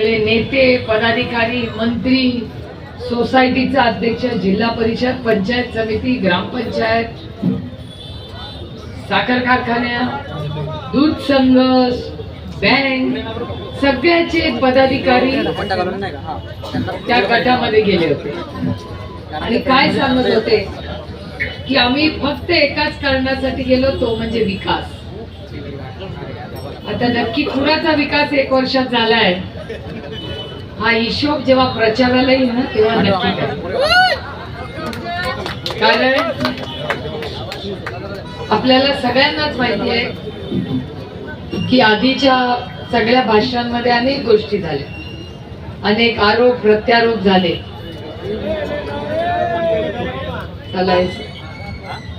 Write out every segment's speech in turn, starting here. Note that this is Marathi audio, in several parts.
सगळे नेते पदाधिकारी मंत्री सोसायटीचा अध्यक्ष जिल्हा परिषद पंचायत समिती ग्रामपंचायत साखर कारखान्या दूध संघ बँक सगळ्याचे पदाधिकारी त्या गटामध्ये गेले होते. आणि काय सांगत होते? की आम्ही फक्त एकाच कारणासाठी गेलो तो म्हणजे विकास. आता नक्की कुणाचा विकास एक वर्षात झालाय? हा हिशोब जेव्हा प्रचाराला येईल ना तेव्हा नक्की. कारण आपल्याला सगळ्यांनाच माहिती आहे की आधीच्या सगळ्या भाषणांमध्ये अनेक गोष्टी झाल्या. अनेक आरोप प्रत्यारोप झाले.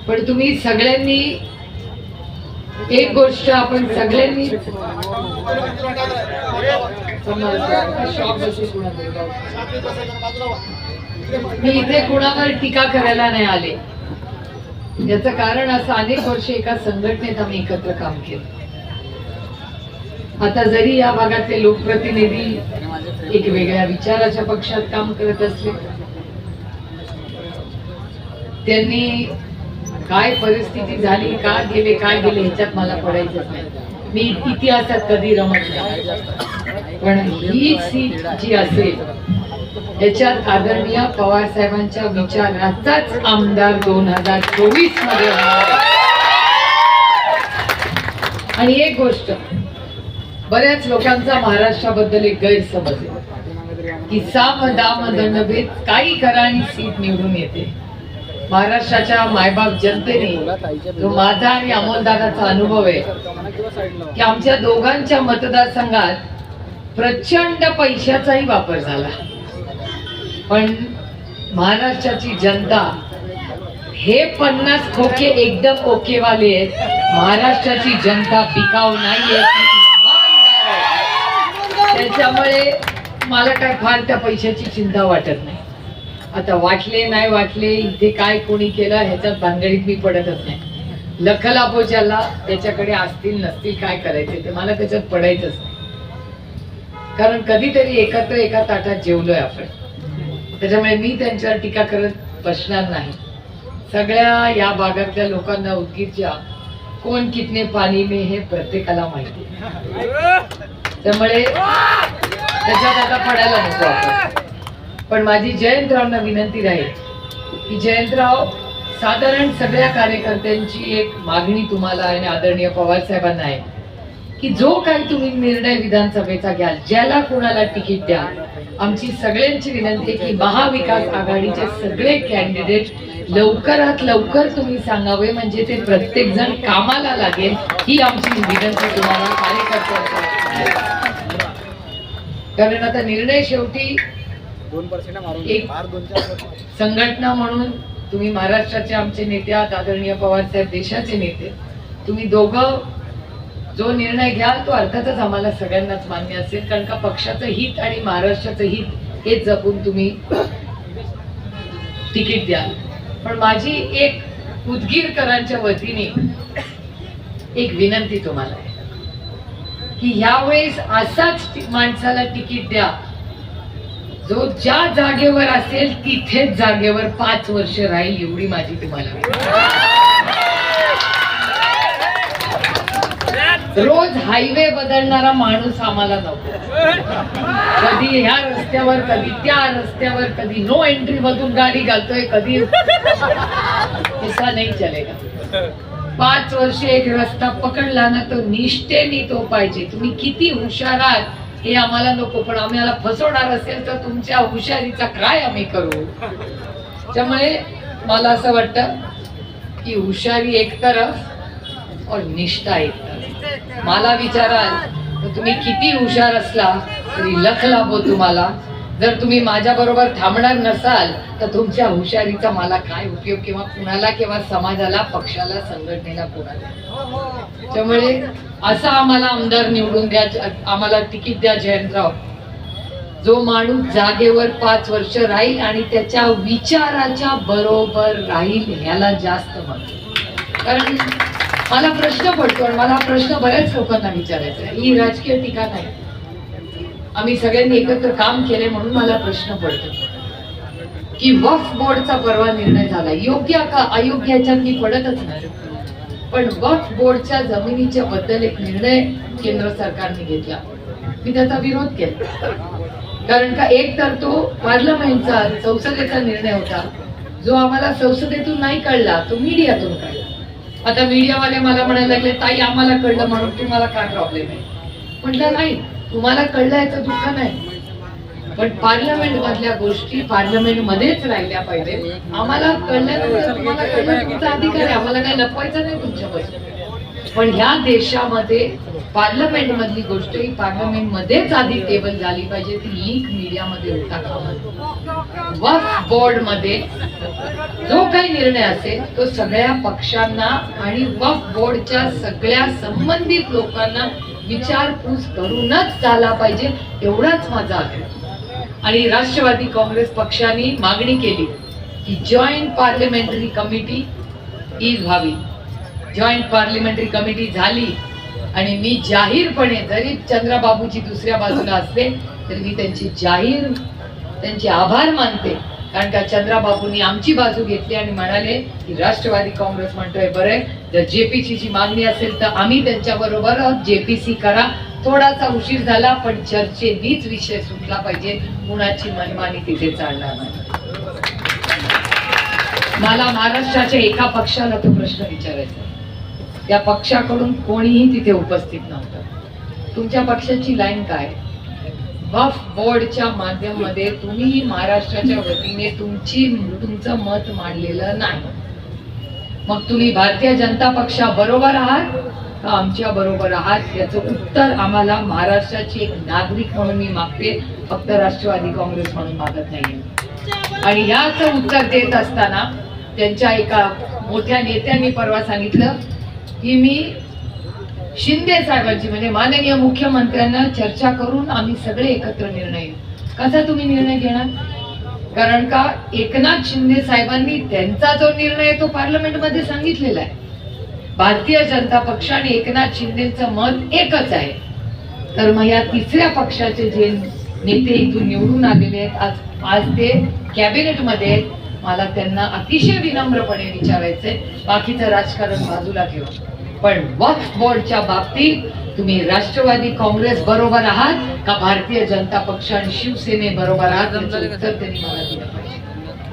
पण तुम्ही सगळ्यांनी एक गोष्ट आपण सगळ्यांनी मी इथे कुणावर टीका करायला नाही आले. याचं कारण असं अनेक वर्ष एका संघटनेत आम्ही एकत्र काम केलं. आता जरी या भागातले लोकप्रतिनिधी एक वेगळ्या विचाराच्या पक्षात काम करत असले त्यांनी काय परिस्थिती झाली का गेले काय गेले ह्याच्यात मला पडायचंच नाही. मी इतिहासात कधी रमत नाही. पण ही सीट जी असेल याच्यात आदरणीय पवार साहेबांच्या विचाराचाच आमदार दोन हजार चोवीसमध्ये आणि एक गोष्ट बऱ्याच लोकांचा महाराष्ट्राबद्दल एक गैरसमज आहे. की साम दाम दंडभेद काही करा आणि सीट निवडून येते. महाराष्ट्राच्या मायबाप जनतेने जो माझा आणि अमोलदादाचा अनुभव आहे की आमच्या दोघांच्या मतदारसंघात प्रचंड पैशाचाही वापर झाला. पण महाराष्ट्राची जनता हे पन्नास खोके एकदम ओकेवाले आहेत. महाराष्ट्राची जनता पिकाव नाहीये त्याच्यामुळे मला काय फार त्या पैशाची चिंता वाटत नाही. आता वाटले नाही वाटले इथे काय कोणी केलं ह्याच्यात भानगडीत मी पडतच नाही. लखला पोचाला त्याच्याकडे असतील नसतील काय करायचे ते मला त्याच्यात पडायचंच नाही. कारण कधीतरी एकत्र एका ताटात जेवलोय आपण. त्याच्यामुळे मी त्यांच्यावर टीका करत बसणार नाही. सगळ्या या भागातल्या लोकांना उदगीरच्या कोण कितने पाणी मे हे प्रत्येकाला माहिती त्यामुळे त्याच्यात आता पडायला नको आपण. पण माझी जयंतरावना विनंती राहील की जयंतराव साधारण सगळ्या कार्यकर्त्यांची एक मागणी तुम्हाला आणि आदरणीय पवारसाहेबांना आहे की जो काही तुम्ही निर्णय विधानसभेचा घ्याल ज्याला कोणाला तिकीट द्या आमची सगळ्यांची विनंती आहे की महाविकास आघाडीचे सगळे कॅन्डिडेट लवकरात लवकर तुम्ही सांगावे म्हणजे ते प्रत्येक जण कामाला लागेल ही आमची विनंती तुम्हाला कार्यकर्त्यांना कारण आता निर्णय शेवटी संघटना म्हणून तुम्ही महाराष्ट्राचे आमचे नेते आहात आदरणीय पवार साहेब देशाचे नेते. तुम्ही दोघं जो निर्णय घ्याल तो अर्थातच आम्हाला सगळ्यांनाच मान्य असेल. कारण का पक्षाचं हित आणि महाराष्ट्राचं हित हे जपून तुम्ही तिकीट द्याल. पण माझी एक उदगीरकरांच्या वतीने एक विनंती तुम्हाला आहे की ह्यावेळेस असाच माणसाला तिकीट द्या. जो ज्या जागेवर असेल तिथेच जागेवर पाच वर्ष राहील एवढी माझी तुम्हाला रोज हायवे बदलणारा माणूस आम्हाला नको. कधी ह्या रस्त्यावर कधी त्या रस्त्यावर कधी नो एंट्री मधून गाडी घालतोय कधी नाही चलेगा. पाच वर्ष एक रस्ता पकडला ना तो निष्ठेने तो पाहिजे. तुम्ही किती हुशार आहात. हे आम्हाला नको पण आम्हाला फसवणार असेल तर तुमच्या हुशारीचा काय आम्ही करू? त्यामुळे मला असं वाटतं की हुशारी एक तरफ और निष्ठा एक तरफ. मला विचाराल तर तुम्ही किती हुशार असला तरी लख लाभो तुम्हाला. जर तुम्ही माझ्या बरोबर थांबणार नसाल तर तुमच्या हुशारीचा मला काय उपयोग किंवा कुणाला किंवा समाजाला पक्षाला संघटनेला कुणाला त्यामुळे असा आम्हाला आमदार निवडून द्या आम्हाला तिकीट द्या जयंतराव. जो माणूस जागेवर पाच वर्ष राहील आणि त्याच्या विचाराच्या बरोबर राहील ह्याला जास्त महत्त्व कारण मला प्रश्न पडतो आणि मला हा प्रश्न बऱ्याच लोकांना विचारायचा आहे. ही राजकीय टीका नाही. आम्ही सगळ्यांनी एकत्र काम केले म्हणून मला प्रश्न पडतो. की वफ बोर्डचा परवा निर्णय झाला. योग्य का अयोग्य याच्यात मी पडतच नाही. पण वफ बोर्डच्या जमिनीच्या बद्दल एक निर्णय केंद्र सरकारने घेतला. मी त्याचा विरोध केला. कारण का एक तर तो पार्लमेंटचा संसदेचा निर्णय होता. जो आम्हाला संसदेतून नाही कळला तो मीडियातून कळला. आता मीडियावाले मला म्हणायला लागले ताई आम्हाला कळलं म्हणून तुम्हाला काय प्रॉब्लेम आहे? म्हटलं नाही. तुम्हाला कळलं याचं दुःख नाही. पण पार्लमेंट मधल्या गोष्टी पार्लमेंट मध्येच राहिल्या पाहिजे. आम्हाला कळल्यानंतर तुम्हाला कळलं तुमचा अधिकार आहे. आम्हाला काही लपवायचं नाही तुमच्यापासून पण ह्या देशामध्ये पार्लमेंट मधली गोष्ट ही पार्लमेंट मध्येच आधी टेबल झाली पाहिजे. ती लीक मीडियामध्ये होता कामा वक्फ बोर्डमध्ये जो काही निर्णय असेल तो सगळ्या पक्षांना आणि वक्फ बोर्डच्या सगळ्या संबंधित लोकांना विचारपूस करूनच झाला पाहिजे एवढाच माझा आग्रह. आणि राष्ट्रवादी काँग्रेस पक्षाने मागणी केली की जॉईंट पार्लमेंटरी कमिटी ही व्हावी. जॉईंट पार्लमेंटरी कमिटी झाली आणि मी जाहीरपणे जरी चंद्राबाबूची दुसऱ्या बाजूला असले तरी मी त्यांची जाहीर त्यांचे आभार मानते. कारण का चंद्राबाबूंनी आमची बाजू घेतली आणि म्हणाले की राष्ट्रवादी काँग्रेस म्हणतोय बरं जर जेपीसी ची मागणी असेल तर आम्ही त्यांच्या बरोबर जेपीसी करा. थोडासा उशीर झाला पण चर्चेनीच विषय सुटला पाहिजे. कुणाची मनमानी तिथे चालणार नाही. मला महाराष्ट्राच्या एका पक्षाला तो प्रश्न विचारायचा त्या पक्षाकडून कोणीही तिथे उपस्थित नव्हतं. तुमच्या पक्षाची लाईन काय? वफ बोर्डच्या माध्यमामध्ये तुम्ही महाराष्ट्राच्या वतीने तुमची तुमचं मत मांडलेलं नाही. मग तुम्ही भारतीय जनता पक्षा बरोबर आहात का आमच्या बरोबर आहात? याचं उत्तर आम्हाला महाराष्ट्राची एक नागरिक म्हणून मी मागते. फक्त राष्ट्रवादी काँग्रेस म्हणून मागत नाही आणि याचं उत्तर देत असताना त्यांच्या एका मोठ्या नेत्यांनी परवा सांगितलं की मी शिंदे साहेबांची म्हणजे माननीय मुख्यमंत्र्यांना चर्चा करून आम्ही सगळे एकत्र निर्णय घेऊ. कसा तुम्ही निर्णय घेणार? कारण का एकनाथ शिंदे साहेबांनी त्यांचा जो निर्णय तो पार्लमेंटमध्ये सांगितलेला आहे. भारतीय जनता पक्ष आणि एकनाथ शिंदेचं मत एकच आहे. तर मग या तिसऱ्या पक्षाचे जे नेते इथून निवडून आलेले आहेत आज आज ते कॅबिनेटमध्ये मला त्यांना अतिशय विनम्रपणे विचारायचंय. बाकीचं राजकारण बाजूला ठेवा. पण वक्फ बोर्डच्या बाबतीत तुम्ही राष्ट्रवादी काँग्रेस बरोबर आहात का भारतीय जनता पक्ष आणि शिवसेने बरोबर आहात उत्तर त्यांनी मला दिलं पाहिजे.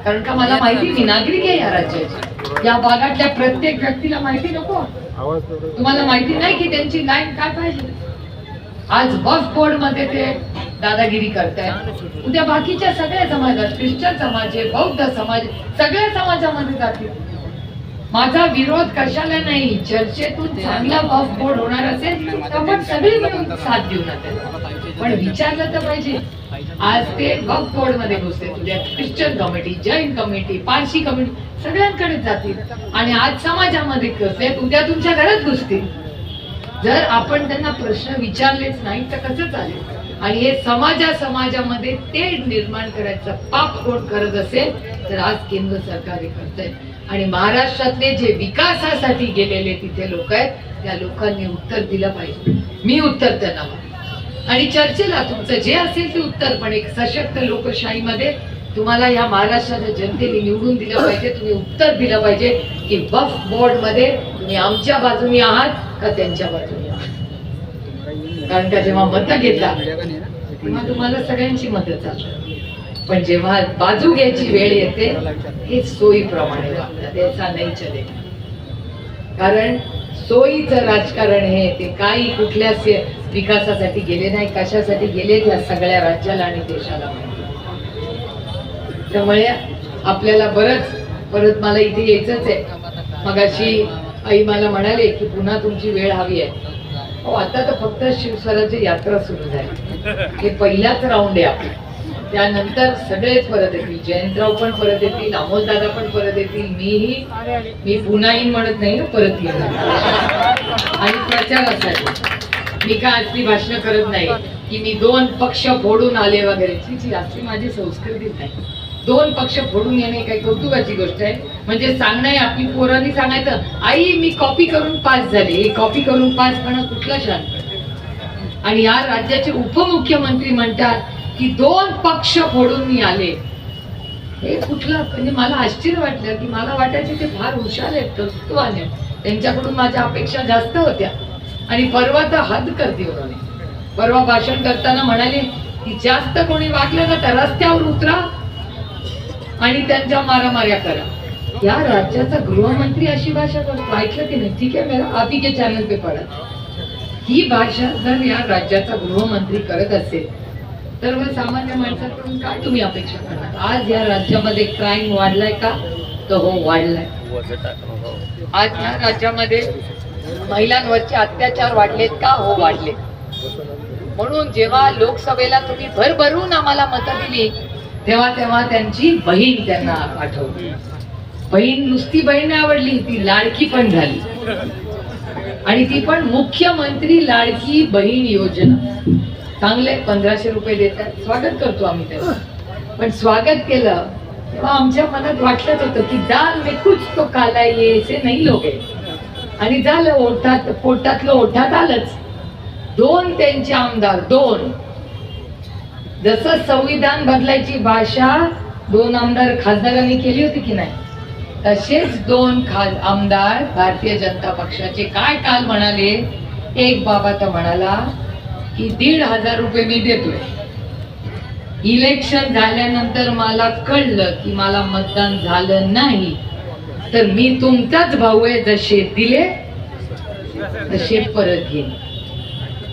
कारण का मला माहिती मी नागरिक आहे या राज्याची. या भागातल्या प्रत्येक व्यक्तीला माहिती नको. तुम्हाला माहिती नाही की त्यांची लाईन काय पाहिजे? आज वक्फ बोर्डमध्ये ते दादागिरी करतायत. उद्या बाकीच्या सगळ्या समाजात ख्रिश्चन समाज आहे बौद्ध समाज सगळ्या समाजामध्ये जातील. माझा विरोध कशाला नाही? चर्चेतून चांगला बोर्ड होणार असेल तर आपण सगळे मिळून साथ देऊ ना. पण विचारलं तर पाहिजे. आज ते वक्फ बोर्डमध्ये घुसते उद्या Christian committee Jain committee Parsi committee सगळ्यांकडे जातील. आणि आज समाजामध्ये घुसले उद्या तुमच्या घरात घुसतील. जर आपण त्यांना प्रश्न विचारलेच नाही तर कसं चालेल? आणि हे समाजा समाजामध्ये ते निर्माण करायचं पाप कोण करत असेल तर आज केंद्र सरकार हे करतंय. आणि महाराष्ट्रातले जे विकासासाठी गेलेले तिथे लोक आहेत त्या लोकांनी उत्तर दिलं पाहिजे. मी उत्तर त्यांना आणि चर्चेला तुमचं जे असेल ते उत्तर पण एक सशक्त लोकशाहीमध्ये तुम्हाला या महाराष्ट्राच्या जनतेने निवडून दिलं पाहिजे तुम्ही उत्तर दिलं पाहिजे की बफ बोर्डमध्ये तुम्ही आमच्या बाजूने आहात का त्यांच्या बाजूने आहात? कारण का जेव्हा मत घेतला तेव्हा तुम्हाला सगळ्यांची मदत चालतात. पण जेव्हा बाजू घ्यायची वेळ येते हे सोयीप्रमाणे वागतात याचा नाही चले कारण सोयीचं राजकारण हे ते काही कुठल्या विकासासाठी गेले नाही कशासाठी गेले त्या सगळ्या राज्याला आणि देशाला त्यामुळे आपल्याला बरंच परत मला इथे यायचंच आहे. मगाशी आई मला म्हणाले की पुन्हा तुमची वेळ हवी आहे. हो आता तर फक्त शिवस्वराची यात्रा सुरू झाली. हे पहिलाच राऊंड आहे आपला. त्यानंतर सगळेच परत येतील. जयंतराव पण परत येतील अमोलदादा पण परत येतील. मीही मी पुन्हा येईन म्हणत नाही परत येईन आणि प्रचारासाठी मी काय असली भाषण करत नाही की मी दोन पक्ष फोडून आले वगैरे. ची असली माझी संस्कृती नाही. दोन पक्ष फोडून येणे काही कौतुकाची गोष्ट आहे. म्हणजे सांगणं आहे आपली पोरांनी सांगायचं आई मी कॉपी करून पास झाली. हे कॉपी करून पास करणं कुठलं शांत आणि या राज्याचे उपमुख्यमंत्री म्हणतात की दोन पक्ष फोडून मी आले. हे कुठलं म्हणजे मला आश्चर्य वाटलं की मला वाटायचे ते फार हुशार आहेत कर्तृत्वान त्यांच्याकडून माझ्या अपेक्षा जास्त होत्या. आणि परवा तर हद करते उन्होंने. परवा भाषण करताना म्हणाले की जास्त कोणी वागलं ना तर रस्त्यावर उतरा आणि त्यांच्या मारामाऱ्या करा. या राज्याचा गृहमंत्री अशी भाषा करतो. ऐकलं की नाही? ठीक आहे मेरा आपी के चॅनल पे पडा ही भाषा जर या राज्याचा गृहमंत्री करत असेल सर्वसामान्य सामान्य माणसाकडून काय तुम्ही अपेक्षा करणार आज या राज्यामध्ये क्राईम वाढलाय का? तर हो वाढलाय. आज या राज्यामध्ये महिलांवरचे अत्याचार वाढलेत का? हो वाढले म्हणून जेव्हा लोकसभेला तुम्ही भरभरून आम्हाला मतं दिली तेव्हा तेव्हा त्यांची बहीण त्यांना आठवली. बहीण नुसती बहीण आवडली ती लाडकी पण झाली. आणि ती पण मुख्यमंत्री लाडकी बहीण योजना. चांगले पंधराशे रुपये देतात. स्वागत करतो आम्ही त्याचं पण स्वागत केलं तेव्हा आमच्या मनात वाटलंच होतं की दाल मे कुछ तो काला येसे नाही लोक आणि झालं ओठात पोटातलं ओठात आलंच. दोन त्यांचे आमदार दोन. जसं संविधान बदलायची भाषा दोन आमदार खासदारांनी केली होती की नाही तसेच दोन खास आमदार भारतीय जनता पक्षाचे काय काल म्हणाले एक बाबा तर म्हणाला की दीड हजार रुपये मी देतोय. इलेक्शन झाल्यानंतर मला कळलं की मला मतदान झालं नाही. तर मी तुमचाच भाऊ आहे जसे दिले तसे परत घेईन.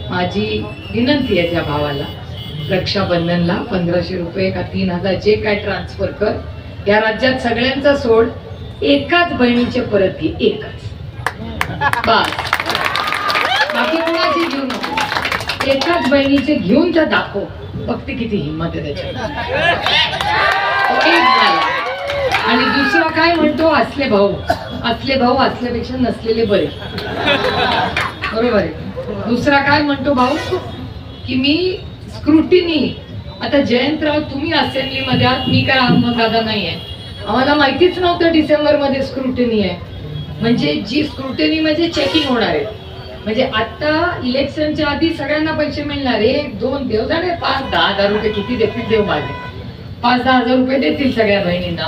माझी विनंती आहे त्या भावाला. रक्षाबंधनला पंधराशे रुपये का तीन हजार जे काय ट्रान्सफर कर. या राज्यात सगळ्यांचा सोड. एकाच बहिणीचे परत घे एकाच. बस. बाकी कुणाची घेऊ नको. एकाच बहिणीचे घेऊन त्या दाखव. बघते किती हिंमत आहे त्याच्यात एक झाला. आणि दुसरा काय म्हणतो? असले भाऊ. असले भाऊ असल्यापेक्षा नसलेले बरे. बरोबर आहे. दुसरा काय म्हणतो भाऊ? की मी स्क्रुटिनी. आता जयंतराव तुम्ही असेंब्लीमध्ये आहात. मी काय अहमद दादा नाही आहे आम्हाला माहितीच नव्हतं डिसेंबरमध्ये स्क्रुटिनी आहे. म्हणजे जी स्क्रुटिनी म्हणजे चेकिंग होणार आहे. म्हणजे आता इलेक्शनच्या आधी सगळ्यांना पैसे मिळणार एक दोन देव जाणे पाच दहा हजार रुपये किती देतील देव मागे पाच दहा हजार रुपये देतील सगळ्या बहिणींना.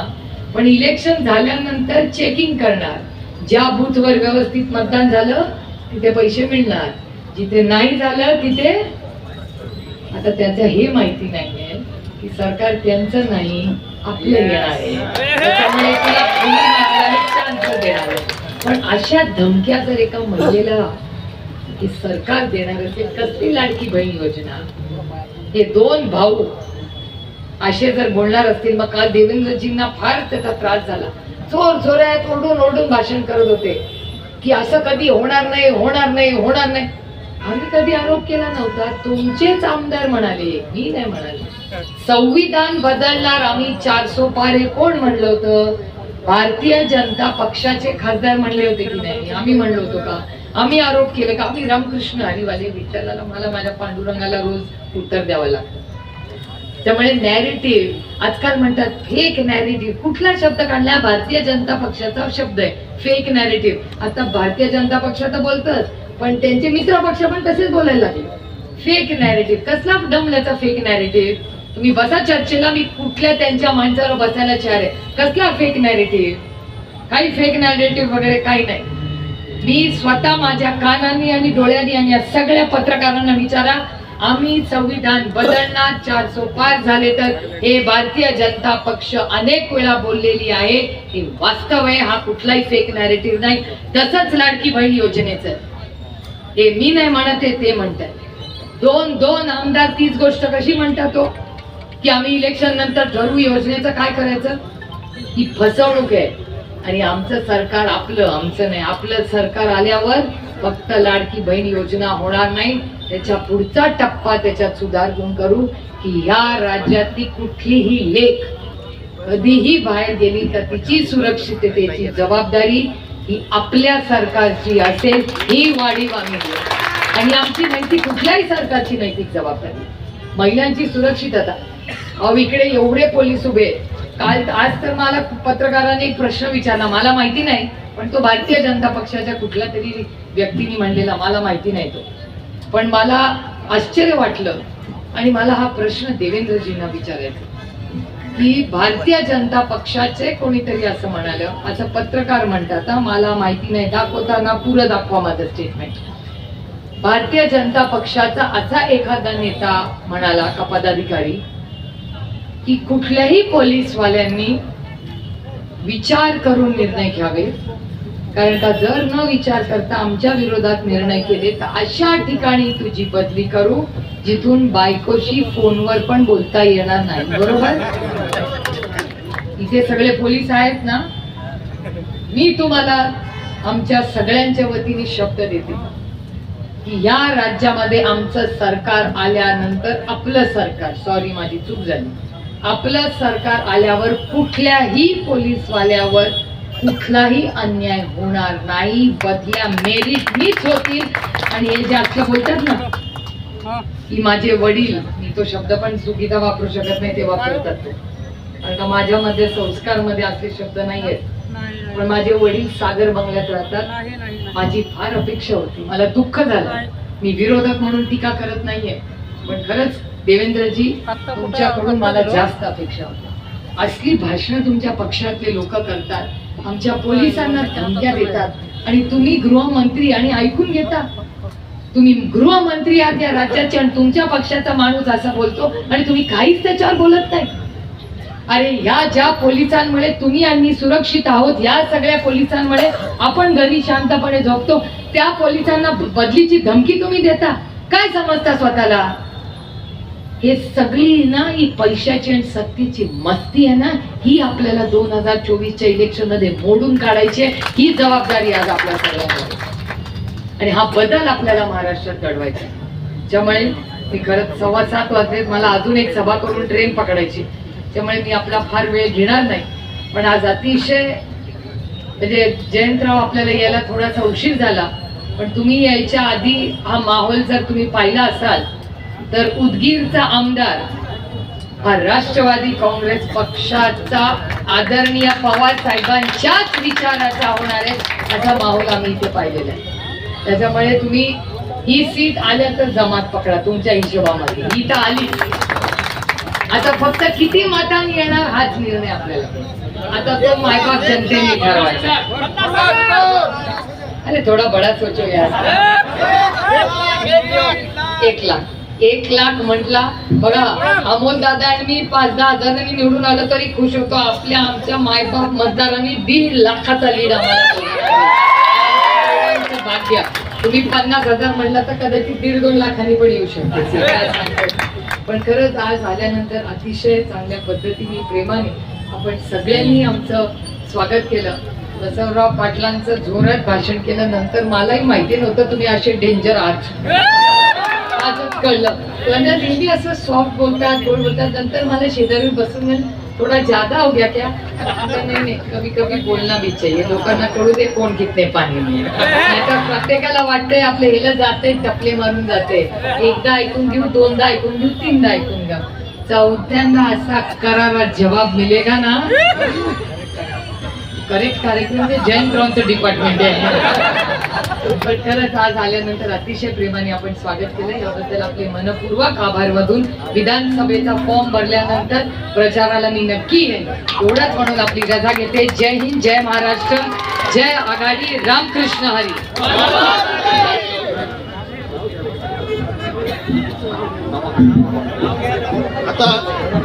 पण इलेक्शन झाल्यानंतर चेकिंग करणार. ज्या बूथवर व्यवस्थित मतदान झालं तिथे पैसे मिळणार. जिथे नाही झालं तिथे आता त्याचं हे माहिती नाहीये की सरकार त्यांचं नाही आपलं घेणार आहे देणार आहे. पण अशा धमक्या जर एका महिलेला की सरकार देणार असेल कसली लाडकी बहीण योजना? हे दोन भाऊ असे जर बोलणार असतील मग काल देवेंद्रजींना फार त्याचा त्रास झाला. चोर चोऱ्यात ओरडून ओरडून भाषण करत होते की असं कधी होणार नाही होणार नाही होणार नाही. आम्ही कधी आरोप केला नव्हता. तुमचेच आमदार म्हणाले मी नाही म्हणाले. संविधान बदलणार आम्ही चारसो हे कोण म्हणलं होतं? भारतीय जनता पक्षाचे खासदार म्हणले होते की नाही? आम्ही म्हणलो होतो का? आम्ही आरोप केले का? आम्ही रामकृष्ण हरिवाले विठ्ठलाला मला माझ्या पांडुरंगाला रोज उत्तर द्यावं लागतं. त्यामुळे नॅरेटिव्ह आजकाल म्हणतात फेक नॅरेटिव्ह कुठला शब्द काढला? भारतीय जनता पक्षाचा शब्द आहे. फेक नॅरेटिव्ह आता भारतीय जनता पक्ष तर बोलतच पण त्यांचे मित्र पक्ष पण तसेच बोलायला लागले. फेक नॅरेटिव्ह कसला डमल्याचा फेक नॅरेटिव्ह तुम्ही बसा चर्चेला मी कुठल्या त्यांच्या माणसावर बसायला चार आहे. कसला फेक नॅरेटिव्ह काही फेक नॅरेटिव्ह वगैरे काही नाही. मी स्वतः माझ्या कानांनी आणि डोळ्यांनी आणि या सगळ्या पत्रकारांना विचारा आम्ही संविधान बदलणार चारसो पाच झाले तर हे भारतीय जनता पक्ष अनेक वेळा बोललेली आहे. की वास्तव आहे हा कुठलाही फेक नॅरेटिव्ह नाही. तसंच लाडकी बहीण योजनेचं. हे मी नाही म्हणत आहे ते म्हणतात. दोन दोन आमदार तीच गोष्ट कशी म्हणतात तो की आम्ही इलेक्शन नंतर ठरवू योजनेचं काय करायचं? ही फसवणूक आहे. आणि आमचं सरकार आपलं आमचं नाही आपलं सरकार आल्यावर फक्त लाडकी बहीण योजना होणार नाही. त्याच्या पुढचा टप्पा त्याच्यात सुधार घेऊन करू की ह्या राज्यातली कुठलीही लेख कधीही बाहेर गेली तर तिची सुरक्षिततेची जबाबदारी ही आपल्या सरकारची असेल ही वाढीव आम्ही आणि आमची नैतिक कुठल्याही सरकारची नैतिक जबाबदारी. महिलांची सुरक्षितता. अहो इकडे एवढे पोलीस उभे आहेत. काल आज तर मला पत्रकाराने एक प्रश्न विचारला. मला माहिती नाही पण तो भारतीय जनता पक्षाच्या कुठल्या तरी व्यक्तीने म्हणलेला मला माहिती नाही तो. पण मला आश्चर्य वाटलं आणि मला हा प्रश्न देवेंद्रजींना विचारायचा. की भारतीय जनता पक्षाचे कोणीतरी असं म्हणालं असं पत्रकार म्हणतात मला माहिती नाही दाखवताना पुरं दाखवा माझं स्टेटमेंट भारतीय जनता पक्षाचा असा एखादा नेता म्हणाला का पदाधिकारी की कुठल्याही पोलीसवाल्यांनी विचार करून निर्णय घ्यावे. कारण का जर न विचार करता आमच्या विरोधात निर्णय केले तर अशा ठिकाणी तुझी बदली करू जिथून बायकोशी फोनवर पण बोलता येणार नाही. बरोबर? इथे सगळे पोलीस आहेत ना? मी तुम्हाला आमच्या सगळ्यांच्या वतीने शब्द देते. की या राज्यामध्ये आमचं सरकार आल्यानंतर आपलं सरकार सॉरी माझी चूक झाली. आपलं सरकार आल्यावर कुठल्याही पोलीसवाल्यावर कुठलाही अन्याय होणार नाही. बदल्या मेरिटनीच होतील. आणि हे जे असं बोलतात ना की माझे वडील मी तो शब्द पण चुकीचा वापरू शकत नाही ते वापरतात कारण का माझ्यामध्ये संस्कारमध्ये असे शब्द नाही आहेत पण माझे वडील सागर बंगल्यात राहतात. माझी फार अपेक्षा होती. मला दुःख झालं. मी विरोधक म्हणून टीका करत नाहीये. पण खरंच देवेंद्रजी तुमच्याकडून मला जास्त अपेक्षा होत्या. असली भाषणं तुमच्या पक्षातले लोक करतात आमच्या पोलिसांना धमक्या देतात आणि तुम्ही गृहमंत्री आणि ऐकून घेता. तुम्ही गृहमंत्री आहात या राज्याचे आणि तुमच्या पक्षाचा माणूस असा बोलतो आणि तुम्ही काहीच त्याच्यावर बोलत नाही. अरे ह्या ज्या पोलिसांमुळे तुम्ही आणि सुरक्षित आहोत या सगळ्या पोलिसांमुळे आपण घरी शांतपणे झोपतो त्या पोलिसांना बदलीची धमकी तुम्ही देता. काय समजता स्वतःला? हे सगळी ना ही पैशाची आणि सक्तीची मस्ती आहे ना ही आपल्याला दोन हजार चोवीसच्या इलेक्शनमध्ये मोडून काढायची आहे. ही जबाबदारी आज आपल्या सगळ्यांवर आणि हा बदल आपल्याला महाराष्ट्रात घडवायचा आहे. त्यामुळे मी खरंच सव्वा सात वाजले मला अजून एक सभा करून ट्रेन पकडायची त्यामुळे मी आपला फार वेळ घेणार नाही पण आज अतिशय म्हणजे जयंतराव आपल्याला यायला थोडासा उशीर झाला पण तुम्ही यायच्या आधी हा माहोल जर तुम्ही पाहिला असाल तर उदगीरचा आमदार हा राष्ट्रवादी काँग्रेस पक्षाचा आदरणीय पवार साहेबांच्याच विचाराचा होणार आहे असा माहोल आम्ही इथे पाहिलेला आहे. त्याच्यामुळे तुम्ही ही सीट आल्या तर जमात पकडा तुमच्या हिशोबामध्ये. ही तर आली. आता फक्त किती मतांनी येणार हाच निर्णय आपल्याला आता तो मायबाप जनतेने ठरवायचा. अरे थोडा बडा सोचो यार एक लाख. एक लाख म्हटला बघा अमोल दादा आणि मी पाच दहा हजारांनी निवडून आलो तरी खुश होतो. आपल्या आमच्या मायबाप मतदारांनी दीड लाखाचा लीड आम्हाला. भाग्य. तुम्ही पन्नास हजार म्हणला तर कदाचित दीड दोन लाखांनी पण येऊ शकते? पण खरंच आज आल्यानंतर अतिशय चांगल्या पद्धतीने प्रेमाने आपण सगळ्यांनी आमचं स्वागत केलं. बसवराव पाटलांचं जोरात भाषण केलं. नंतर मलाही माहिती नव्हतं तुम्ही असे डेंजर आहात. आजच कळलं. त्यांना नेहमी असं सॉफ्ट बोलतात गोड बोलतात. नंतर मला शेजारी बसून थोडा ज्यादा हो गया क्या? नाही नाही. कभी कभी बोलना भी चाहिए लोकांना कळू दे कोण कितने पाणी नाही नाहीतर प्रत्येकाला वाटतंय आपले हेला जाते टपले मारून जाते एकदा ऐकून घेऊ दोनदा ऐकून घेऊ तीनदा ऐकून घ्या. चौथ्यांदा असा करारा जवाब मिलेगा ना? करेक्ट कार्यक्रम म्हणजे जयंतरावांचं डिपार्टमेंट आहे. पण खरंच आज आल्यानंतर अतिशय प्रेमाने आपण स्वागत केलं. याबद्दल आपले मनपूर्वक आभार मधून विधानसभेचा फॉर्म भरल्यानंतर प्रचाराला मी नक्की येईन. एवढंच म्हणून आपली रजा घेते. जय हिंद जय महाराष्ट्र. जय आघाडी. रामकृष्ण हरी. आता